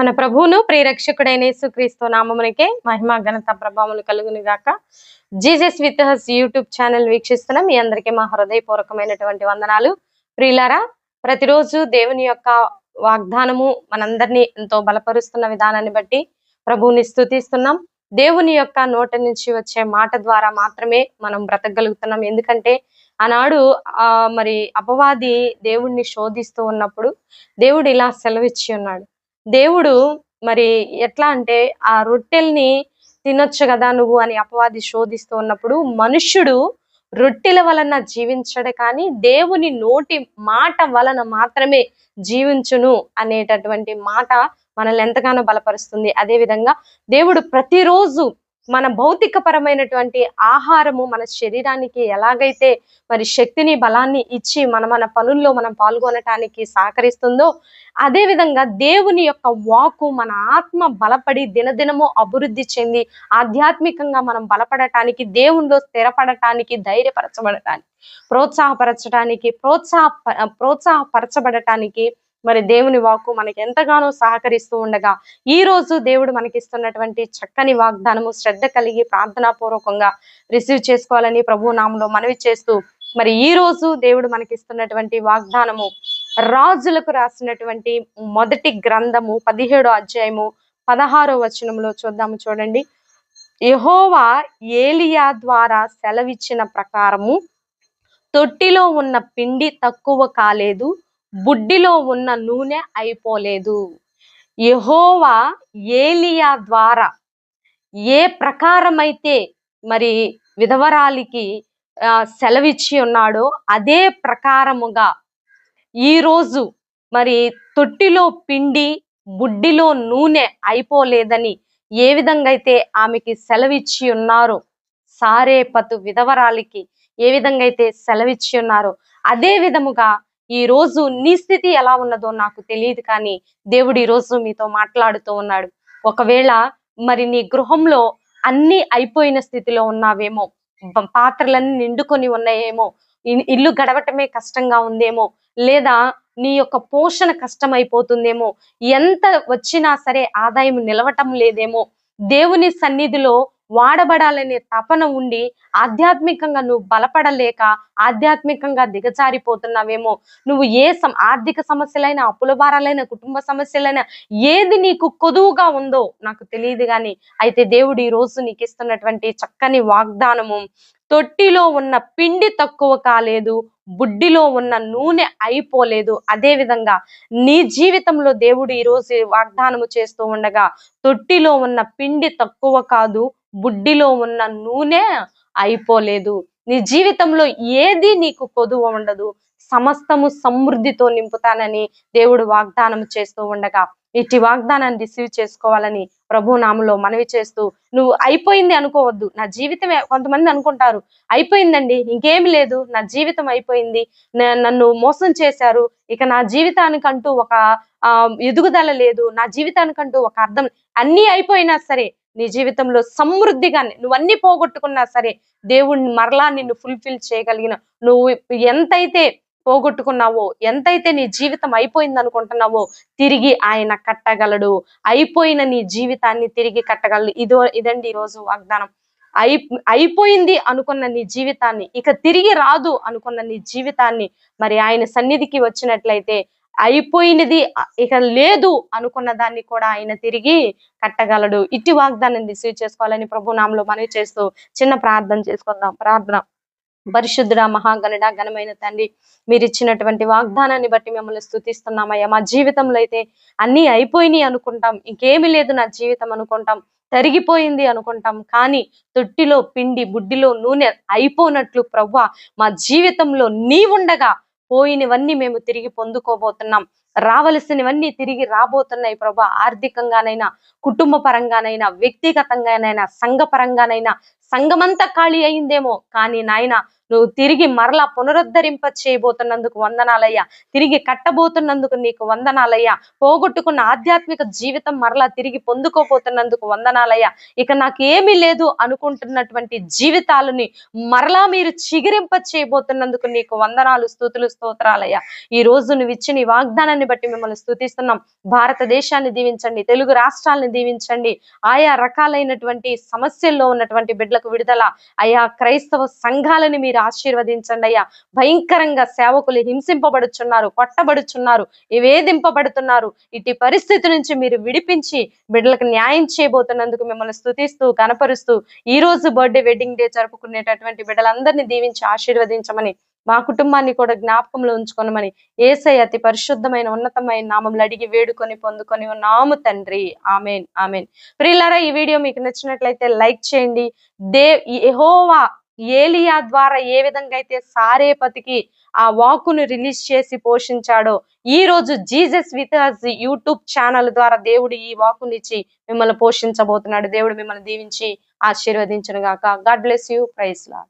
మన ప్రభువును ప్రియరక్షకుడైన యేసుక్రీస్తు నామమునికే మహిమ ఘనత ప్రభావములు కలుగును గాక. Jesus with us YouTube channel వీక్షిస్తున్నాం. మీ అందరికీ మా హృదయపూర్వకమైనటువంటి వందనాలు. ప్రియులారా ప్రతిరోజు దేవుని యొక్క వాగ్దానము మనందరినీ ఎంతో బలపరుస్తున్న విధానాన్ని బట్టి ప్రభువుని స్థుతిస్తున్నాం దేవుని యొక్క నోట నుంచి వచ్చే మాట ద్వారా మాత్రమే మనం బ్రతకగలుగుతున్నాం. ఎందుకంటే ఆనాడు ఆ మరి అపవాది దేవుణ్ణి శోధిస్తూ ఉన్నప్పుడు దేవుడు ఇలా సెలవిచ్చి ఉన్నాడు. దేవుడు మరి ఎట్లా అంటే ఆ రొట్టెల్ని తినొచ్చు కదా నువ్వు అని అపవాది శోధిస్తూ ఉన్నప్పుడు మనుష్యుడు రొట్టెల వలన జీవించడు కానీ దేవుని నోటి మాట వలన మాత్రమే జీవించును అనేటటువంటి మాట మనల్ని ఎంతగానో బలపరుస్తుంది. అదే విధంగా దేవుడు ప్రతిరోజు మన భౌతిక పరమైనటువంటి ఆహారము మన శరీరానికి ఎలాగైతే మరి శక్తిని బలాన్ని ఇచ్చి మన మన పనుల్లో మనం పాల్గొనటానికి సహకరిస్తుందో అదేవిధంగా దేవుని యొక్క వాకు మన ఆత్మ బలపడి దినదినము అభివృద్ధి చెంది ఆధ్యాత్మికంగా మనం బలపడటానికి దేవునిలో స్థిరపడటానికి ధైర్యపరచబడటానికి ప్రోత్సాహపరచడానికి ప్రోత్సాహ ప్రోత్సాహపరచబడటానికి మరి దేవుని వాక్కు మనకి ఎంతగానో సహకరిస్తూ ఉండగా ఈ రోజు దేవుడు మనకిస్తున్నటువంటి చక్కని వాగ్దానము శ్రద్ధ కలిగి ప్రార్థనాపూర్వకంగా రిసీవ్ చేసుకోవాలని ప్రభు నామంలో మనవి చేస్తూ మరి ఈ రోజు దేవుడు మనకిస్తున్నటువంటి వాగ్దానము రాజులకు రాసినటువంటి మొదటి గ్రంథము పదిహేడో అధ్యాయము పదహారో వచనంలో చూద్దాము చూడండి. యహోవా ఏలియా ద్వారా సెలవిచ్చిన ప్రకారము తొట్టిలో ఉన్న పిండి తక్కువ కాలేదు Hmm. బుడ్డిలో ఉన్న నూనె అయిపోలేదు. యహోవా ఏలియా ద్వారా ఏ ప్రకారమైతే మరి విధవరాలికి సెలవిచ్చి ఉన్నాడో అదే ప్రకారముగా ఈ రోజు మరి తొట్టిలో పిండి బుడ్డిలో నూనె అయిపోలేదని ఏ విధంగా అయితే ఆమెకి సెలవిచ్చి ఉన్నారో సారేపతు విధవరాలికి ఏ విధంగా అయితే సెలవిచ్చి ఉన్నారో అదే విధముగా ఈ రోజు నీ స్థితి ఎలా ఉన్నదో నాకు తెలియదు కానీ దేవుడు ఈ రోజు మీతో మాట్లాడుతూ ఉన్నాడు. ఒకవేళ మరి నీ గృహంలో అన్ని అయిపోయిన స్థితిలో ఉన్నావేమో పాత్రలన్నీ నిండుకొని ఉన్నాయేమో ఇల్లు గడవటమే కష్టంగా ఉందేమో లేదా నీ యొక్క పోషణ కష్టమైపోతుందేమో ఎంత వచ్చినా సరే ఆదాయం నిలవటం లేదేమో దేవుని సన్నిధిలో వాడబడాలనే తపన ఉండి ఆధ్యాత్మికంగా నువ్వు బలపడలేక ఆధ్యాత్మికంగా దిగజారిపోతున్నావేమో. నువ్వు ఏ సమ ఆర్థిక సమస్యలైనా అప్పుల భారాలైనా కుటుంబ సమస్యలైనా ఏది నీకు కొదువుగా ఉందో నాకు తెలియదు కానీ అయితే దేవుడు ఈ రోజు నీకు ఇస్తున్నటువంటి చక్కని వాగ్దానము తొట్టిలో ఉన్న పిండి తక్కువ కాలేదు బుడ్డిలో ఉన్న నూనె అయిపోలేదు. అదే విధంగా నీ జీవితంలో దేవుడు ఈ రోజు వాగ్దానము చేస్తూ ఉండగా తొట్టిలో ఉన్న పిండి తక్కువ కాదు బుడ్డిలో ఉన్న నూనె అయిపోలేదు. నీ జీవితంలో ఏది నీకు కొదువ ఉండదు. సమస్తము సమృద్ధితో నింపుతానని దేవుడు వాగ్దానం చేస్తూ ఉండగా ఇట్టి వాగ్దానాన్ని రిసీవ్ చేసుకోవాలని ప్రభు నామలో మనవి చేస్తూ నువ్వు అయిపోయింది అనుకోవద్దు. నా జీవితమే కొంతమంది అనుకుంటారు అయిపోయిందండి ఇంకేమి లేదు. నా జీవితం అయిపోయింది. నన్ను మోసం చేశారు. ఇక నా జీవితానికంటూ ఒక ఎదుగుదల లేదు. నా జీవితానికంటూ ఒక అర్థం అన్నీ అయిపోయినా సరే నీ జీవితంలో సమృద్ధిగా నువ్వు అన్ని పోగొట్టుకున్నా సరే దేవుణ్ణి మరలా నిన్ను ఫుల్ఫిల్ చేయగలిగిన నువ్వు ఎంతైతే పోగొట్టుకున్నావో ఎంతైతే నీ జీవితం అయిపోయింది అనుకుంటున్నావో తిరిగి ఆయన కట్టగలడు. అయిపోయిన నీ జీవితాన్ని తిరిగి కట్టగలడు. ఇదో ఇదండి ఈ రోజు వాగ్దానం. అయి అయిపోయింది అనుకున్న నీ జీవితాన్ని ఇక తిరిగి రాదు అనుకున్న నీ జీవితాన్ని మరి ఆయన సన్నిధికి వచ్చినట్లయితే అయిపోయినది. ఇక లేదు అనుకున్న దాన్ని కూడా ఆయన తిరిగి కట్టగలడు. ఇట్టి వాగ్దానం రిసీవ్ చేసుకోవాలని ప్రభు నామలో మనవి చేస్తూ చిన్న ప్రార్థన చేసుకుందాం. ప్రార్థన. పరిశుద్ధుడ మహాగణుడ ఘనమైన తండ్రి మీరు ఇచ్చినటువంటి వాగ్దానాన్ని బట్టి మిమ్మల్ని స్థుతిస్తున్నామయ్యా మా జీవితంలో అయితే అన్నీ అయిపోయినాయి అనుకుంటాం. ఇంకేమీ లేదు నా జీవితం అనుకుంటాం. తరిగిపోయింది అనుకుంటాం. కానీ తొట్టిలో పిండి బుడ్డిలో నూనె అయిపోనట్లు ప్రవ్వ మా జీవితంలో నీవుండగా పోయినవన్నీ మేము తిరిగి పొందుకోబోతున్నాం. రావలసినవన్నీ తిరిగి రాబోతున్నాయి ప్రభా. ఆర్థికంగానైనా కుటుంబ పరంగానైనా వ్యక్తిగతంగానైనా సంఘ పరంగానైనా సంఘమంతా ఖాళీ అయిందేమో. కానీ నాయన నువ్వు తిరిగి మరలా పునరుద్ధరింప చేయబోతున్నందుకు వందనాలయ్యా. తిరిగి కట్టబోతున్నందుకు నీకు వందనాలయ్యా. పోగొట్టుకున్న ఆధ్యాత్మిక జీవితం మరలా తిరిగి పొందుకోబోతున్నందుకు వందనాలయ్యా. ఇక నాకు ఏమీ లేదు అనుకుంటున్నటువంటి జీవితాలని మరలా మీరు చిగిరింప చేయబోతున్నందుకు నీకు వందనాలు స్థుతులు స్తోత్రాలయ్యా. ఈ రోజు నువ్వు ఇచ్చిన ఈ వాగ్దానాన్ని బట్టి మిమ్మల్ని స్థుతిస్తున్నాం. భారతదేశాన్ని దీవించండి తెలుగు రాష్ట్రాలను దీవించండి. ఆయా రకాలైనటువంటి సమస్యల్లో ఉన్నటువంటి బిడ్డలకు విడుదల. అయా క్రైస్తవ సంఘాలని మీరు ఆశీర్వదించండి అయ్యా భయంకరంగా సేవకులు హింసింపబడుచున్నారు కొట్టబడుచున్నారు వేధింపబడుతున్నారు ఇటు పరిస్థితి నుంచి మీరు విడిపించి బిడ్డలకు న్యాయం చేయబోతున్నందుకు మిమ్మల్ని స్థుతిస్తూ కనపరుస్తూ ఈ రోజు బర్త్డే వెడ్డింగ్ డే జరుపుకునేటటువంటి బిడ్డలందరినీ దీవించి ఆశీర్వదించమని మా కుటుంబాన్ని కూడా జ్ఞాపకంలో ఉంచుకొనమని ఏసై అతి పరిశుద్ధమైన ఉన్నతమైన నామంలో అడిగి వేడుకొని పొందుకొని ఉన్నాము తండ్రి. Amen amen. ప్రియులారా ఈ వీడియో మీకు నచ్చినట్లయితే లైక్ చేయండి. దే ఎహోవా ఏలియా ద్వారా ఏ విధంగా అయితే సారేపతికి ఆ వాకును రిలీజ్ చేసి పోషించాడో ఈ రోజు Jesus with us YouTube channel ద్వారా దేవుడు ఈ వాకునిచ్చి మిమ్మల్ని పోషించబోతున్నాడు. దేవుడు మిమ్మల్ని దీవించి ఆశీర్వదించను గాక God bless you. Praise law